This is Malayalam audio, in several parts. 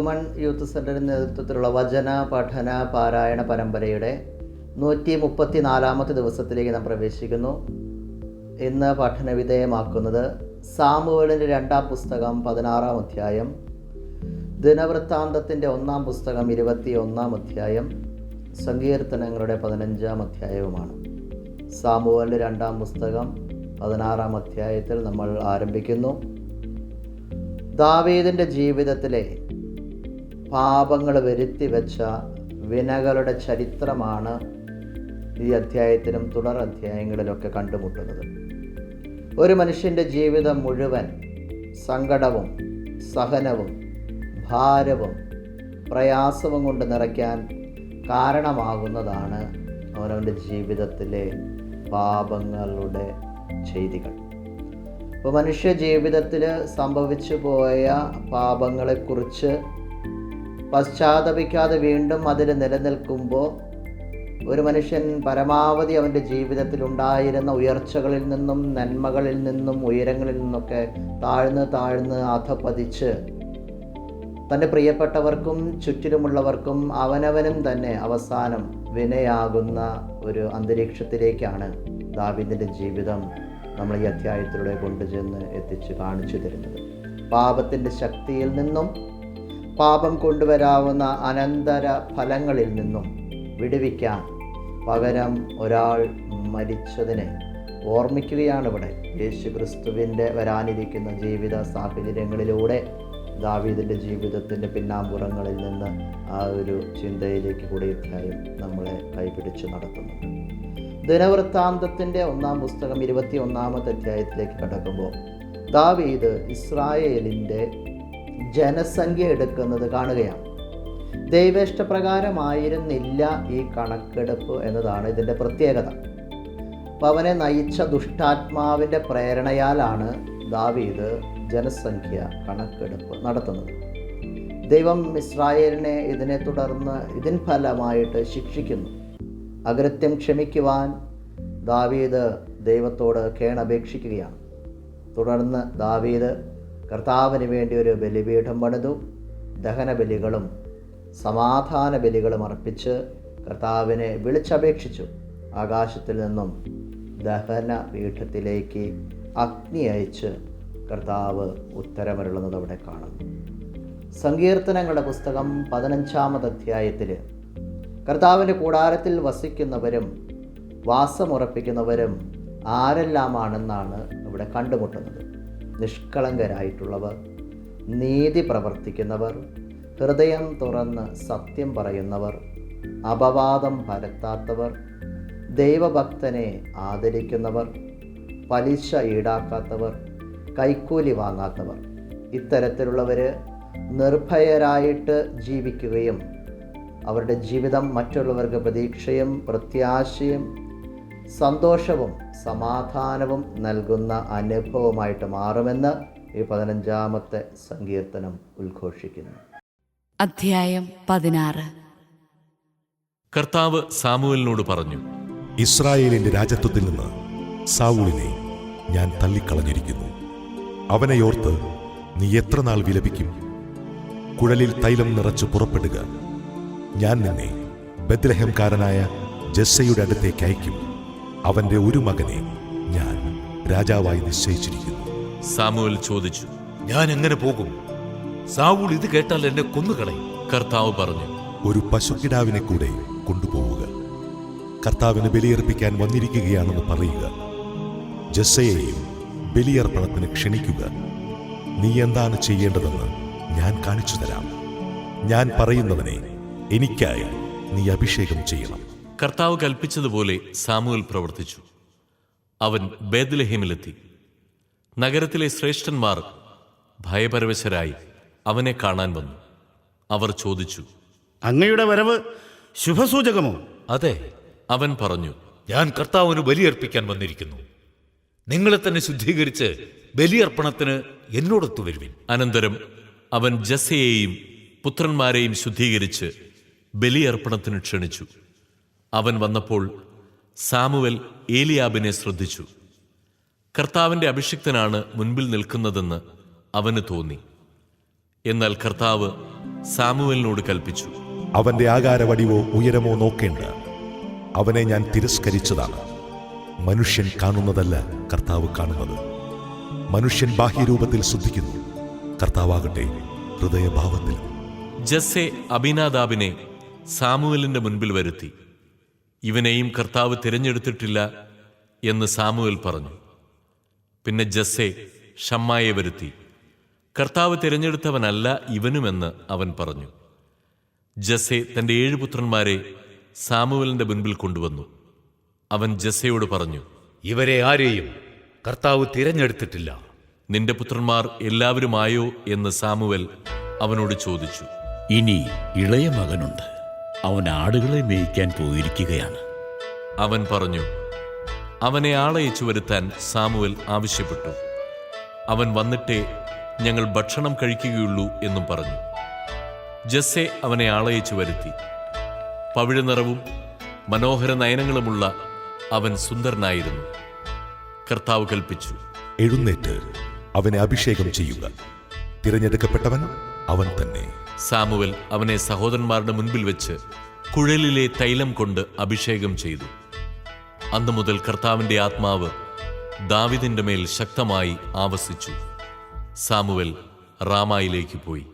വുമൺ യൂത്ത് സെന്ററിന്റെ നേതൃത്വത്തിലുള്ള വചന പഠന പാരായണ പരമ്പരയുടെ നൂറ്റി മുപ്പത്തി നാലാമത്തെ ദിവസത്തിലേക്ക് നാം പ്രവേശിക്കുന്നു. ഇന്ന് പഠന വിധേയമാക്കുന്നത് സാമുവലിന്റെ രണ്ടാം പുസ്തകം പതിനാറാം അധ്യായം ദിനവൃത്താന്തത്തിന്റെ ഒന്നാം പുസ്തകം ഇരുപത്തി ഒന്നാം അധ്യായം സങ്കീർത്തനങ്ങളുടെ പതിനഞ്ചാം അധ്യായവുമാണ്. സാമുവലിന്റെ രണ്ടാം പുസ്തകം പതിനാറാം അധ്യായത്തിൽ നമ്മൾ ആരംഭിക്കുന്നു. ദാവീദിന്റെ ജീവിതത്തിലെ പാപങ്ങൾ വരുത്തി വെച്ച വിനകളുടെ ചരിത്രമാണ് ഈ അധ്യായത്തിലും തുടർ അധ്യായങ്ങളിലൊക്കെ കണ്ടുമുട്ടുന്നത്. ഒരു മനുഷ്യന്റെ ജീവിതം മുഴുവൻ സങ്കടവും സഹനവും ഭാരവും പ്രയാസവും കൊണ്ട് നിറയ്ക്കാൻ കാരണമാകുന്നതാണ് അവനവന്റെ ജീവിതത്തിലെ പാപങ്ങളുടെ ചെയ്തികൾ. ഇപ്പോൾ മനുഷ്യ ജീവിതത്തിൽ സംഭവിച്ചു പോയ പാപങ്ങളെക്കുറിച്ച് പശ്ചാത്തപിക്കാതെ വീണ്ടും അതിൽ നിലനിൽക്കുമ്പോൾ ഒരു മനുഷ്യൻ പരമാവധി അവന്റെ ജീവിതത്തിൽ ഉണ്ടായിരുന്ന ഉയർച്ചകളിൽ നിന്നും നന്മകളിൽ നിന്നും ഉയരങ്ങളിൽ നിന്നൊക്കെ താഴ്ന്ന് താഴ്ന്ന് അധപ്പതിച്ച് തന്റെ പ്രിയപ്പെട്ടവർക്കും ചുറ്റിലുമുള്ളവർക്കും അവനവനും തന്നെ അവസാനം വിനയാകുന്ന ഒരു അന്തരീക്ഷത്തിലേക്കാണ് ദാവിദിന്റെ ജീവിതം നമ്മൾ ഈ അധ്യായത്തിലൂടെ കൊണ്ടുചെന്ന് എത്തിച്ച് കാണിച്ചു തരുന്നത്. പാപത്തിന്റെ ശക്തിയിൽ നിന്നും പാപം കൊണ്ടുവരാവുന്ന അനന്തര ഫലങ്ങളിൽ നിന്നും വിടുവിക്കാൻ പകരം ഒരാൾ മരിച്ചതിനെ ഓർമ്മിക്കുകയാണ് ഇവിടെ. യേശു ക്രിസ്തുവിന്റെ വരാനിരിക്കുന്ന ജീവിത സാഹചര്യങ്ങളിലൂടെ ദാവീദിന്റെ ജീവിതത്തിന്റെ പിന്നാമ്പുറങ്ങളിൽ നിന്ന് ആ ഒരു ചിന്തയിലേക്ക് കൂടി അധ്യായം നമ്മളെ കൈപിടിച്ച് നടത്തുന്നു. ദിനവൃത്താന്തത്തിന്റെ ഒന്നാം പുസ്തകം ഇരുപത്തി ഒന്നാമത്തെ അധ്യായത്തിലേക്ക് കടക്കുമ്പോൾ ദാവീദ് ഇസ്രായേലിന്റെ ജനസംഖ്യ എടുക്കുന്നത് കാണുകയാണ്. ദൈവേഷ്ടപ്രകാരമായിരുന്നില്ല ഈ കണക്കെടുപ്പ് എന്നതാണ് ഇതിന്റെ പ്രത്യേകത. പവനെ നയിച്ച ദുഷ്ടാത്മാവിന്റെ പ്രേരണയാലാണ് ദാവീദ് ജനസംഖ്യ കണക്കെടുപ്പ് നടത്തുന്നത്. ദൈവം ഇസ്രായേലിനെ ഇതിനെ തുടർന്ന് ഇതിൻ ഫലമായിട്ട് ശിക്ഷിക്കുന്നു. അകൃത്യം ക്ഷമിക്കുവാൻ ദാവീദ് ദൈവത്തോട് കേണപേക്ഷിക്കുകയാണ്. തുടർന്ന് ദാവീദ് കർത്താവിന് വേണ്ടി ഒരു ബലിപീഠം പണിതു. ദഹന ബലികളും സമാധാന ബലികളും അർപ്പിച്ച് കർത്താവിനെ വിളിച്ചപേക്ഷിച്ചു. ആകാശത്തിൽ നിന്നും ദഹന പീഠത്തിലേക്ക് അഗ്നി അയച്ച് കർത്താവ് ഉത്തരമരുളുന്നത് അവിടെ കാണുന്നു. സങ്കീർത്തനങ്ങളുടെ പുസ്തകം പതിനഞ്ചാമത് അധ്യായത്തിൽ കർത്താവിന്റെ കൂടാരത്തിൽ വസിക്കുന്നവരും വാസമുറപ്പിക്കുന്നവരും ആരെല്ലാമാണെന്നാണ് ഇവിടെ കണ്ടുമുട്ടുന്നത്. നിഷ്കളങ്കരായിട്ടുള്ളവർ നീതി പ്രവർത്തിക്കുന്നവർ ഹൃദയം തുറന്ന് സത്യം പറയുന്നവർ അപവാദം പരത്താത്തവർ ദൈവഭക്തനെ ആദരിക്കുന്നവർ പലിശ ഈടാക്കാത്തവർ കൈക്കൂലി വാങ്ങാത്തവർ. ഇത്തരത്തിലുള്ളവർ നിർഭയരായിട്ട് ജീവിക്കുകയും അവരുടെ ജീവിതം മറ്റുള്ളവർക്ക് പ്രതീക്ഷയും പ്രത്യാശയും സന്തോഷവും സമാധാനവും നൽകുന്ന അനുഭവമായിട്ട് മാറുമെന്ന് ഈ പതിനഞ്ചാമത്തെ സങ്കീർത്തനം ഉദ്ഘോഷിക്കുന്നു. അധ്യായം പതിനാറ്. കർത്താവ് സാമുവലിനോട് പറഞ്ഞു ഇസ്രായേലിന്റെ രാജത്വത്തിൽ നിന്ന് സാവൂളിനെ ഞാൻ തള്ളിക്കളഞ്ഞിരിക്കുന്നു. അവനെയോർത്ത് നീ എത്ര നാൾ വിലപിക്കും? കുഴലിൽ തൈലം നിറച്ച് പുറപ്പെടുക. ഞാൻ നിന്നെ ബദ്രഹംകാരനായ ജസ്സയുടെ അടുത്തേക്ക് അയക്കും അവന്റെ ഒരു മകനെ ഞാൻ രാജാവായി നിശ്ചയിച്ചിരിക്കുന്നു. സാമുവൽ ചോദിച്ചു ഞാൻ എങ്ങനെ പോകും? സാവൂൾ ഇത് കേട്ടാൽ എന്നെ കൊന്നുകളയും കർത്താവ് പറഞ്ഞു ഒരു പശുക്കിടാവിനെ കൂടെ കൊണ്ടുപോവുക. കർത്താവിന് ബലിയർപ്പിക്കാൻ വന്നിരിക്കുകയാണെന്ന് പറയുക. ജസ്സയെയും ബലിയർപ്പണത്തിന് ക്ഷണിക്കുക. നീ എന്താണ് ചെയ്യേണ്ടതെന്ന് ഞാൻ കാണിച്ചു തരാം. ഞാൻ പറയുന്നവനെ എനിക്കായി നീ അഭിഷേകം ചെയ്യണം. കർത്താവ് കൽപ്പിച്ചതുപോലെ സാമുവൽ പ്രവർത്തിച്ചു. അവൻ ബേദ്ലഹേമിലെത്തി നഗരത്തിലെ ശ്രേഷ്ഠന്മാർ ഭയപരവശരായി അവനെ കാണാൻ വന്നു. അവർ ചോദിച്ചു അങ്ങയുടെ വരവ് ശുഭസൂചകമോ? അതെ അവൻ പറഞ്ഞു ഞാൻ കർത്താവിന് ബലിയർപ്പിക്കാൻ വന്നിരിക്കുന്നു. നിങ്ങളെ തന്നെ ശുദ്ധീകരിച്ച് ബലിയർപ്പണത്തിന് എന്നോടൊത്തു വരുവിൻ. അനന്തരം അവൻ ജസയെയും പുത്രന്മാരെയും ശുദ്ധീകരിച്ച് ബലിയർപ്പണത്തിന് ക്ഷണിച്ചു. അവൻ വന്നപ്പോൾ സാമുവൽ ഏലിയാബിനെ ശ്രദ്ധിച്ചു. കർത്താവിന്റെ അഭിഷിക്തനാണ് മുൻപിൽ നിൽക്കുന്നതെന്ന് അവന് തോന്നി. എന്നാൽ കർത്താവ് സാമുവലിനോട് കൽപ്പിച്ചു. അവന്റെ ആകാരവടിവോ ഉയരമോ നോക്കേണ്ട. അവനെ ഞാൻ തിരസ്കരിച്ചതാണ്. മനുഷ്യൻ കാണുന്നതല്ല കർത്താവ് കാണുന്നത്. മനുഷ്യൻ ബാഹ്യരൂപത്തിൽ ശ്രദ്ധിക്കുന്നു. കർത്താവാകട്ടെ ഹൃദയഭാവത്തിൽ ജസ്സെ അബിനാദാബിനെ സാമുവലിന്റെ മുൻപിൽ വരുത്തി. ഇവനെയും കർത്താവ് തിരഞ്ഞെടുത്തിട്ടില്ല എന്ന് സാമുവൽ പറഞ്ഞു. പിന്നെ ജസ്സെ ഷമ്മായെ വരുത്തി. കർത്താവ് തിരഞ്ഞെടുത്തവനല്ല ഇവനുമെന്ന് അവൻ പറഞ്ഞു. ജസ്സെ തന്റെ ഏഴ് പുത്രന്മാരെ സാമുവലിന്റെ മുൻപിൽ കൊണ്ടുവന്നു. അവൻ ജസ്സയോട് പറഞ്ഞു ഇവരെ ആരെയും കർത്താവ് തിരഞ്ഞെടുത്തിട്ടില്ല. നിന്റെ പുത്രന്മാർ എല്ലാവരുമായോ? എന്ന് സാമുവൽ അവനോട് ചോദിച്ചു. ഇനി ഇളയ മകനുണ്ട്. അവൻ ആടുകളെ മേയ്ക്കാൻ പോയിരിക്കുകയാണ്. അവൻ പറഞ്ഞു അവനെ ആളയച്ചു വരുത്താൻ സാമുവൽ ആവശ്യപ്പെട്ടു. അവൻ വന്നിട്ടേ ഞങ്ങൾ ഭക്ഷണം കഴിക്കുകയുള്ളൂ എന്നും പറഞ്ഞു. ജസ്സെ അവനെ ആളയച്ചു വരുത്തി. പവിഴനിറവും മനോഹര നയനങ്ങളുമുള്ള അവൻ സുന്ദരനായിരുന്നു. കർത്താവ് കൽപ്പിച്ചു. എഴുന്നേറ്റ് അവനെ അഭിഷേകം ചെയ്യുക. തിരഞ്ഞെടുക്കപ്പെട്ടവൻ അവൻ തന്നെ. സാമുവൽ അവനെ സഹോദരന്മാരുടെ മുൻപിൽ വെച്ച് കുഴലിലെ തൈലം കൊണ്ട് അഭിഷേകം ചെയ്തു. അന്നു മുതൽ കർത്താവിന്റെ ആത്മാവ് ദാവിദിന്റെ മേൽ ശക്തമായി ആവസിച്ചു. സാമുവൽ റാമായിലേക്ക് പോയി.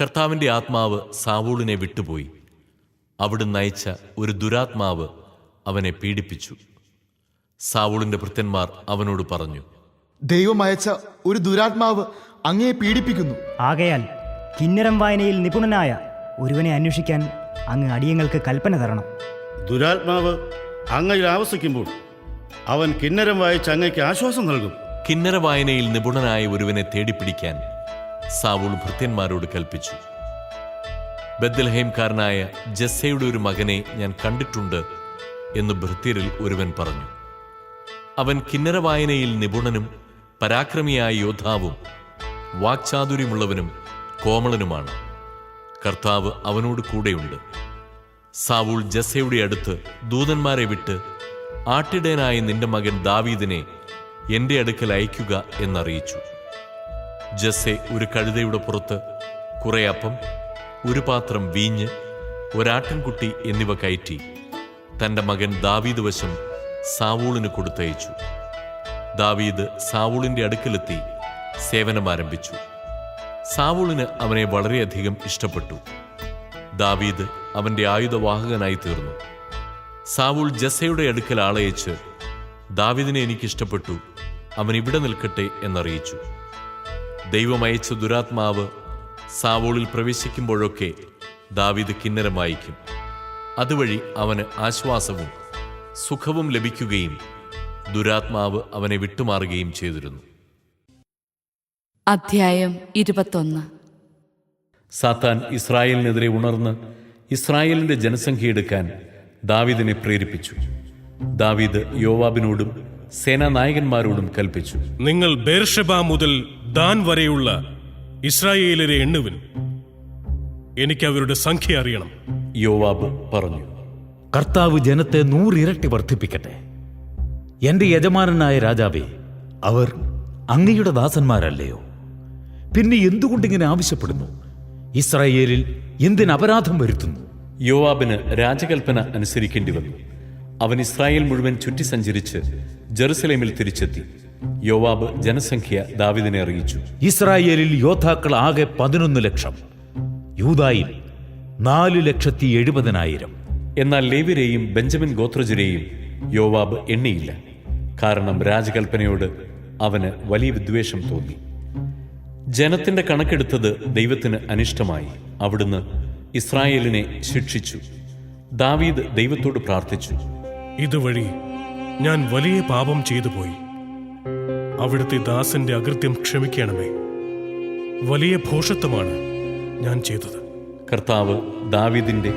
കർത്താവിന്റെ ആത്മാവ് സാവൂളിനെ വിട്ടുപോയി. അവിടുന്ന് നയിച്ച ഒരു ദുരാത്മാവ് അവനെ പീഡിപ്പിച്ചു. സാവൂളിന്റെ ഭൃത്യന്മാർ അവനോട് പറഞ്ഞു ദൈവം അയച്ച ഒരു ദുരാത്മാവ് അങ്ങയെ പീഡിപ്പിക്കുന്നു. ആകയാൽ കിന്നരം വായനയിൽ നിപുണനായ ഒരുവനെ അന്വേഷിക്കാൻ അങ്ങ് അടിയങ്ങൾക്ക് കൽപ്പന തരണം. ദുരാത്മാവ് അങ്ങയിൽ ആവസിക്കുമ്പോൾ അവൻ കിന്നരം വായിച്ച് അങ്ങയ്ക്ക് ആശ്വാസം നൽകും. കിന്നര വായനയിൽ നിപുണനായ ഒരുവനെ തേടിപ്പിടിക്കാൻ സാവൂൾ ഭൃത്യന്മാരോട് കൽപ്പിച്ചു. ബദ്ലഹേംകാരനായ ജസ്സയുടെ ഒരു മകനെ ഞാൻ കണ്ടിട്ടുണ്ട് എന്ന് ഭൃത്യരിൽ ഒരുവൻ പറഞ്ഞു. അവൻ കിന്നര വായനയിൽ നിപുണനും പരാക്രമിയായ യോദ്ധാവും വാക്ചാതുര്യമുള്ളവനും കോമളനുമാണ്. കർത്താവ് അവനോട് കൂടെയുണ്ട്. സാവൂൾ ജസയുടെ അടുത്ത് ദൂതന്മാരെ വിട്ട് ആട്ടിടയനായ നിന്റെ മകൻ ദാവീദിനെ എന്റെ അടുക്കൽ അയക്കുക എന്നറിയിച്ചു. ജസ്സെ ഒരു കഴുതയുടെ പുറത്ത് കുറെ അപ്പം ഒരു പാത്രം വീഞ്ഞ് ഒരാട്ടിൻകുട്ടി എന്നിവ കയറ്റി തന്റെ മകൻ ദാവീദ് വശം സാവൂളിന് കൊടുത്തയച്ചു. ദാവീദ് സാവൂളിന്റെ അടുക്കലെത്തി സേവനം ആരംഭിച്ചു സാവൂളിന് അവനെ വളരെയധികം ഇഷ്ടപ്പെട്ടു. ദാവീദ് അവന്റെ ആയുധവാഹകനായി തീർന്നു. സാവൂൾ ജസയുടെ അടുക്കൽ ആളയച്ച് ദാവീദിനെ എനിക്കിഷ്ടപ്പെട്ടു. അവൻ ഇവിടെ നിൽക്കട്ടെ എന്നറിയിച്ചു. ദൈവമയച്ച ദുരാത്മാവ് സാവൂളിൽ പ്രവേശിക്കുമ്പോഴൊക്കെ ദാവീദ് കിന്നരം വായിക്കും. അതുവഴി അവന് ആശ്വാസവും സുഖവും ലഭിക്കുകയും ദുരാത്മാവ് അവനെ വിട്ടുമാറുകയും ചെയ്തിരുന്നു. അധ്യായം ഇരുപത്തൊന്ന്. സാത്താൻ ഇസ്രായേലിനെതിരെ ഉണർന്ന് ഇസ്രായേലിന്റെ ജനസംഖ്യ എടുക്കാൻ ദാവീദിനെ പ്രേരിപ്പിച്ചു. ദാവീദ് യോവാബിനോടും സേനാനായകന്മാരോടും കൽപ്പിച്ചു. നിങ്ങൾ ബേർഷബ മുതൽ ദാൻ വരെയുള്ള ഇസ്രായേലരെ എണ്ണുവിൻ. എനിക്ക് അവരുടെ സംഖ്യ അറിയണം. യോവാബ് പറഞ്ഞു കർത്താവ് ജനത്തെ നൂറിരട്ടി വർദ്ധിപ്പിക്കട്ടെ. എന്റെ യജമാനനായ രാജാവേ അവർ അങ്ങയുടെ ദാസന്മാരല്ലയോ? പിന്നെ എന്തുകൊണ്ടിങ്ങനെ ആവശ്യപ്പെടുന്നു? ഇസ്രായേലിൽ എന്തിന് അപരാധം വരുത്തുന്നു? യോവാബിന് രാജകൽപ്പന അനുസരിക്കേണ്ടി വന്നു. അവൻ ഇസ്രായേൽ മുഴുവൻ ചുറ്റി സഞ്ചരിച്ച് ജെറുസലേമിൽ തിരിച്ചെത്തി. യോവാബ് ജനസംഖ്യ ദാവിദിനെ അറിയിച്ചു. ഇസ്രായേലിൽ യോദ്ധാക്കൾ ആകെ പതിനൊന്ന് ലക്ഷം. യൂതായിൽ നാല് ലക്ഷത്തി എഴുപതിനായിരം. എന്നാൽ ലേവിരെയും ബെഞ്ചമിൻ ഗോത്രജരെയും യോവാബ് എണ്ണിയില്ല. കാരണം രാജകൽപ്പനയോട് അവന് വലിയ വിദ്വേഷം തോന്നി. ജനത്തിന്റെ കണക്കെടുത്തത് ദൈവത്തിന് അനിഷ്ടമായി. അവിടുന്ന് ഇസ്രായേലിനെ ശിക്ഷിച്ചു. ദാവീദ് ദൈവത്തോട് പ്രാർത്ഥിച്ചു. ഇതുവഴി ഞാൻ വലിയ പാപം ചെയ്തു പോയി അവിടുത്തെ ദാസന്റെ അകൃത്യം ക്ഷമിക്കണമേ. വലിയ ഭോഷത്വമാണ് ഞാൻ ചെയ്തത്. കർത്താവ് ദാവീദിന്റെ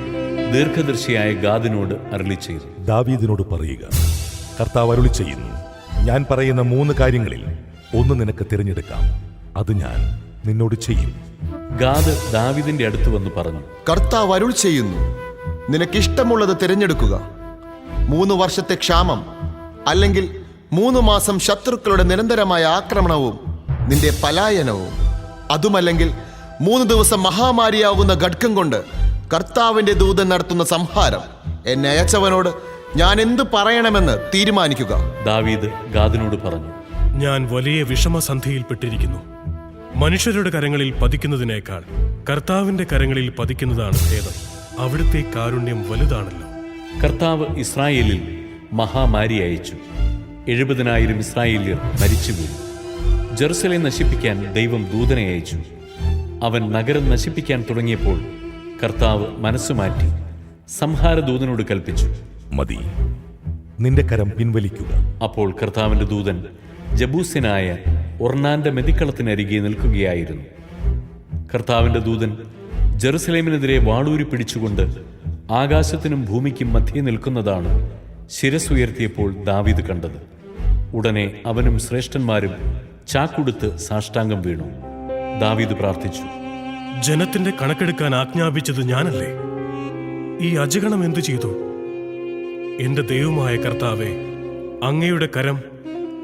ദീർഘദർശിയായ ഗാദിനോട് അരളി ചെയ്തു. ദാവീദിനോട് പറയുക കർത്താവ് അരുളി ചെയ്യുന്നു. ഞാൻ പറയുന്ന മൂന്ന് കാര്യങ്ങളിൽ ഒന്ന് നിനക്ക് തിരഞ്ഞെടുക്കാം. അത് ഞാൻ നിന്നോട് ചെയ്യും. ഗാദ് ദാവിദിന്റെ അടുത്ത് വന്ന് പറഞ്ഞു കർത്താവ് അരുൾ ചെയ്യുന്നു. നിനക്കിഷ്ടമുള്ളത് തിരഞ്ഞെടുക്കുക. മൂന്ന് വർഷത്തെ ക്ഷാമം അല്ലെങ്കിൽ മൂന്ന് മാസം ശത്രുക്കളുടെ നിരന്തരമായ ആക്രമണവും നിന്റെ പലായനവും. അതുമല്ലെങ്കിൽ മൂന്ന് ദിവസം മഹാമാരിയാവുന്ന ഘടകം കൊണ്ട് കർത്താവിന്റെ ദൂതൻ നടത്തുന്ന സംഹാരം എന്നെ അയച്ചവനോട് ഞാൻ എന്ത് പറയണമെന്ന് തീരുമാനിക്കുക. ദാവീദ് ഗാദിനോട് പറഞ്ഞു ഞാൻ വലിയ വിഷമസന്ധിയിൽപ്പെട്ടിരിക്കുന്നു. മനുഷ്യരുടെ കരങ്ങളിൽ പതിക്കുന്നതിനേക്കാൾ കർത്താവിന്റെ കരങ്ങളിൽ പതിക്കുന്നതാണ് ഭേദം. അവിടുത്തെ കാരുണ്യം വലുതാണല്ലോ. കർത്താവ് ഇസ്രായേലിൽ മഹാമാരി അയച്ചു. എഴുപതിനായിരം ഇസ്രായേലിയർ മരിച്ചു വീണു ജെറുസലേം നശിപ്പിക്കാൻ ദൈവം ദൂതനെ അയച്ചു. അവൻ നഗരം നശിപ്പിക്കാൻ തുടങ്ങിയപ്പോൾ കർത്താവ് മനസ്സുമാറ്റി സംഹാരദൂതനോട് കൽപ്പിച്ചു. മതി. നിന്റെ കരം പിൻവലിക്കുക. അപ്പോൾ കർത്താവിന്റെ ദൂതൻ ജബൂസ്യനായ ഒർണാന്റെ മെതിക്കളത്തിനരികെ നിൽക്കുകയായിരുന്നു. കർത്താവിന്റെ ദൂതൻ ജെറുസലേമിനെതിരെ വാളൂരി പിടിച്ചുകൊണ്ട് ആകാശത്തിനും ഭൂമിക്കും മധ്യേ നിൽക്കുന്നതാണ് ശിരസുയർത്തിയപ്പോൾ ദാവീദ് കണ്ടത്. ഉടനെ അവനും ശ്രേഷ്ഠന്മാരും ചാക്കുടുത്ത് സാഷ്ടാംഗം വീണു. ദാവീദ് പ്രാർത്ഥിച്ചു ജനത്തിന്റെ കണക്കെടുക്കാൻ ആജ്ഞാപിച്ചത് ഞാനല്ലേ? ഈ അജഗണം എന്തു ചെയ്തു? എന്റെ ദൈവമായ കർത്താവെ അങ്ങയുടെ കരം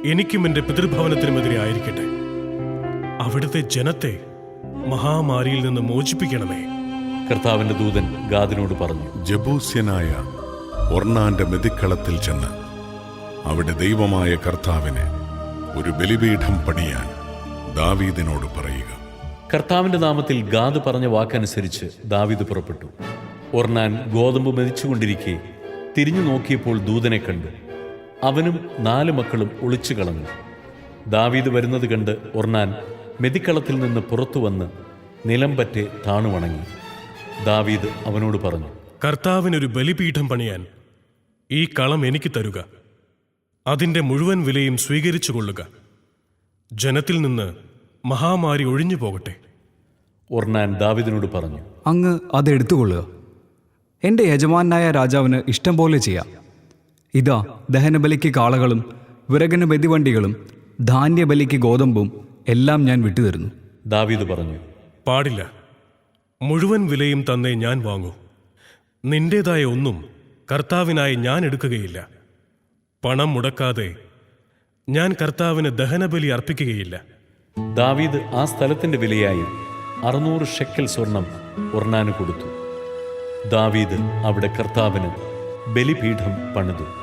എനിക്കും എന്റെ പിതൃഭവനത്തിനുമെതിരെ ആയിരിക്കട്ടെ. അവിടുത്തെ ജനത്തെ മഹാമാരിയിൽ നിന്ന് മോചിപ്പിക്കണമേ. കർത്താവിന്റെ ദൂതൻ ഗാദിനോട് പറഞ്ഞു ജബൂസ്യനായ ഒർണാന്റെ മെതിക്കളത്തിൽ ചെന്ന് അവിടെ ദൈവമായ കർത്താവിന് ഒരു ബലിപീഠം പണിയാൻ ദാവീദിനോട് പറയുക. കർത്താവിന്റെ നാമത്തിൽ ഗാദ് പറഞ്ഞ വാക്കനുസരിച്ച് ദാവീദ് പുറപ്പെട്ടു. ഒർണാൻ ഗോതമ്പ് മെതിച്ചുകൊണ്ടിരിക്കെ തിരിഞ്ഞു നോക്കിയപ്പോൾ ദൂതനെ കണ്ടു. അവനും നാല് മക്കളും ഒളിച്ചു കളഞ്ഞു. ദാവീദ് വരുന്നത് കണ്ട് ഒർണാൻ മെതിക്കളത്തിൽ നിന്ന് പുറത്തു വന്ന് നിലം പറ്റെ താണുവണങ്ങി ദാവീദ് അവനോട് പറഞ്ഞു കർത്താവിനൊരു ബലിപീഠം പണിയാൻ ഈ കളം എനിക്ക് തരുക. അതിന്റെ മുഴുവൻ വിലയും സ്വീകരിച്ചു കൊള്ളുക. ജനത്തിൽ നിന്ന് മഹാമാരി ഒഴിഞ്ഞു പോകട്ടെ. ഒർണാൻ ദാവിദിനോട് പറഞ്ഞു അങ്ങ് അത് എടുത്തുകൊള്ളുക. എന്റെ യജമാനായ രാജാവിന് ഇഷ്ടം പോലെ ചെയ്യാം. ഇതാ ദഹനബലിക്ക് കാളകളും വിറകന ബതിവണ്ടികളും ധാന്യബലിക്ക് ഗോതമ്പും എല്ലാം ഞാൻ വിട്ടുതരുന്നു. ദാവീദ് പറഞ്ഞു പാടില്ല. മുഴുവൻ വിലയും തന്നെ ഞാൻ വാങ്ങൂ. നിന്റേതായ ഒന്നും കർത്താവിനായി ഞാൻ എടുക്കുകയില്ല. പണം മുടക്കാതെ ഞാൻ കർത്താവിന് ദഹനബലി അർപ്പിക്കുകയില്ല. ദാവീദ് ആ സ്ഥലത്തിന്റെ വിലയായി അറുന്നൂറ് ഷെക്കൽ സ്വർണം ഒർണാന് കൊടുത്തു. ദാവീദ് അവിടെ കർത്താവിന് ബലിപീഠം പണിതു.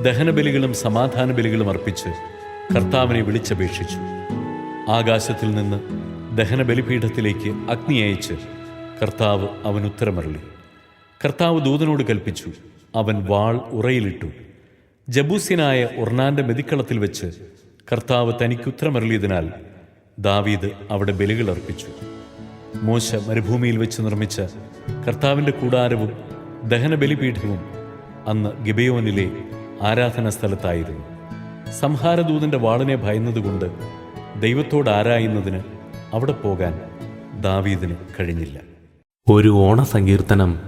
ദഹനബലികളും സമാധാന ബലികളും അർപ്പിച്ച് കർത്താവിനെ വിളിച്ചപേക്ഷിച്ചു. ആകാശത്തിൽ നിന്ന് ദഹനബലിപീഠത്തിലേക്ക് അഗ്നി അയച്ച് കർത്താവ് അവൻ ഉത്തരമരളി കർത്താവ് ദൂതനോട് കൽപ്പിച്ചു അവൻ വാൾ ഉറയിലിട്ടു. ജബൂസ്യനായ ഒർണാന്റെ മെതിക്കളത്തിൽ വെച്ച് കർത്താവ് തനിക്ക് ഉത്തരമരളിയതിനാൽ ദാവീദ് അവിടെ ബലികൾ അർപ്പിച്ചു. മോശ മരുഭൂമിയിൽ വെച്ച് നിർമ്മിച്ച കർത്താവിന്റെ കൂടാരവും ദഹനബലിപീഠവും അന്ന് ഗിബയോനിലെ ആരാധനാ സ്ഥലത്തായിരുന്നു സംഹാരദൂതന്റെ വാളിനെ ഭയന്നതുകൊണ്ട് ദൈവത്തോട് ആരായുന്നതിന് അവിടെ പോകാൻ ദാവീദിന് കഴിഞ്ഞില്ല. ഒരു ഓണസങ്കീർത്തനം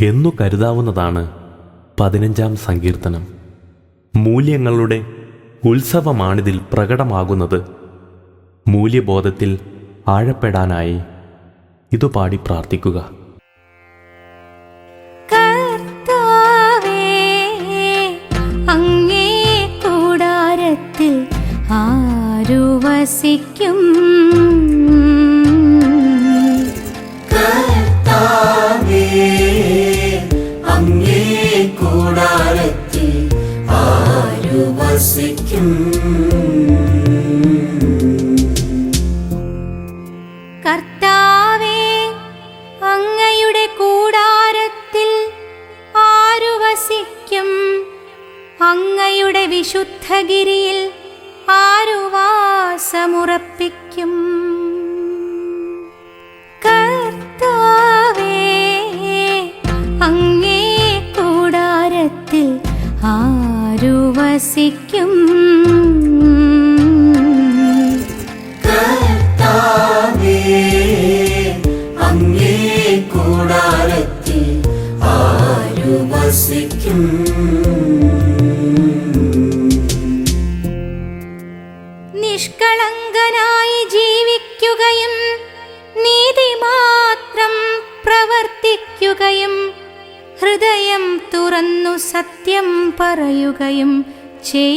എന്നു കരുതാവുന്നതാണ് പതിനഞ്ചാം സങ്കീർത്തനം. മൂല്യങ്ങളുടെ ഉത്സവമാണിതിൽ പ്രകടമാകുന്നത്. മൂല്യബോധത്തിൽ ആഴപ്പെടാനായി ഇതു പാടി പ്രാർത്ഥിക്കുക. വസിക്കും. വാസമുറപ്പിക്കും കർത്താവേ അങ്ങേ കൂടാരത്തിൽ ആരു വസിക്കും അങ്ങേ കൂടാരത്തിൽ ആരു വസിക്കും നിഷ്കളങ്കനായി ജീവിക്കുകയും നീതി മാത്രം പ്രവർത്തിക്കുകയും ഹൃദയം തുറന്നു സത്യം പറയുകയും ചെയ്യുന്നവൻ.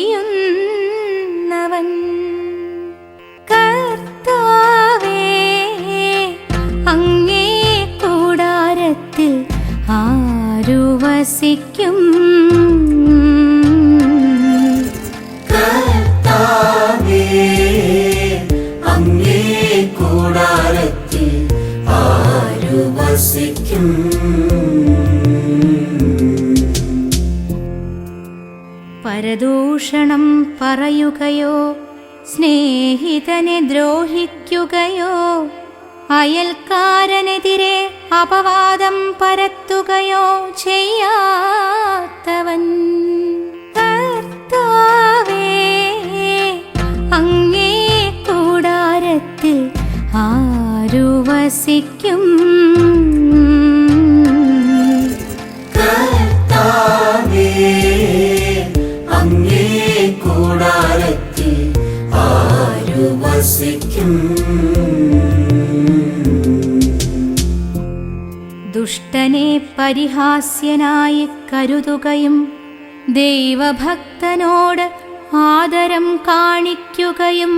കർത്താവേ അങ്ങേ കൂടാരത്തിൽ ആരു വസിക്കും? പരദൂഷണം പറയുകയോ സ്നേഹിതനെ ദ്രോഹിക്കുകയോ അയൽക്കാരനെതിരെ അപവാദം പരത്തുകയോ ചെയ്യാത്തവൻ. കർത്താവേ അങ്ങേ കൂടാരത്തിൽ ആരു വസിക്കും പരിഹാസ്യനായി കരുതുകയും ദൈവഭക്തനോട് ആദരം കാണിക്കുകയും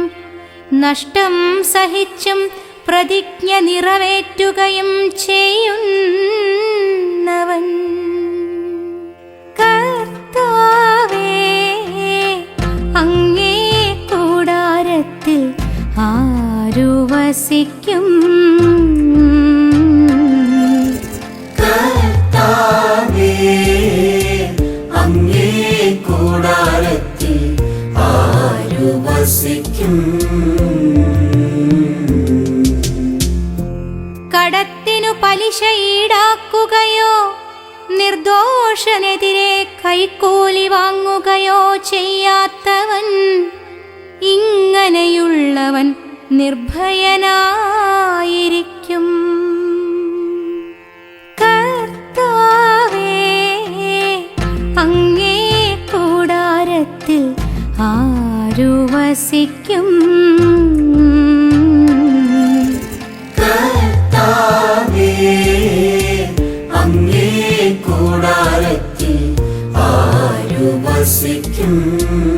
നഷ്ടം സഹിച്ചും പ്രതിജ്ഞ നിറവേറ്റുകയും ചെയ്യുന്നവൻ. കർത്താവേ അങ്ങേ കൂടാരത്തിൽ ആരു വസിക്കും കടത്തിനു പലിശ ഈടാക്കുകയോ നിർദോഷനെതിരെ കൈക്കൂലി വാങ്ങുകയോ ചെയ്യാത്തവൻ ഇങ്ങനെയുള്ളവൻ നിർഭയനായിരിക്കും വസിക്കും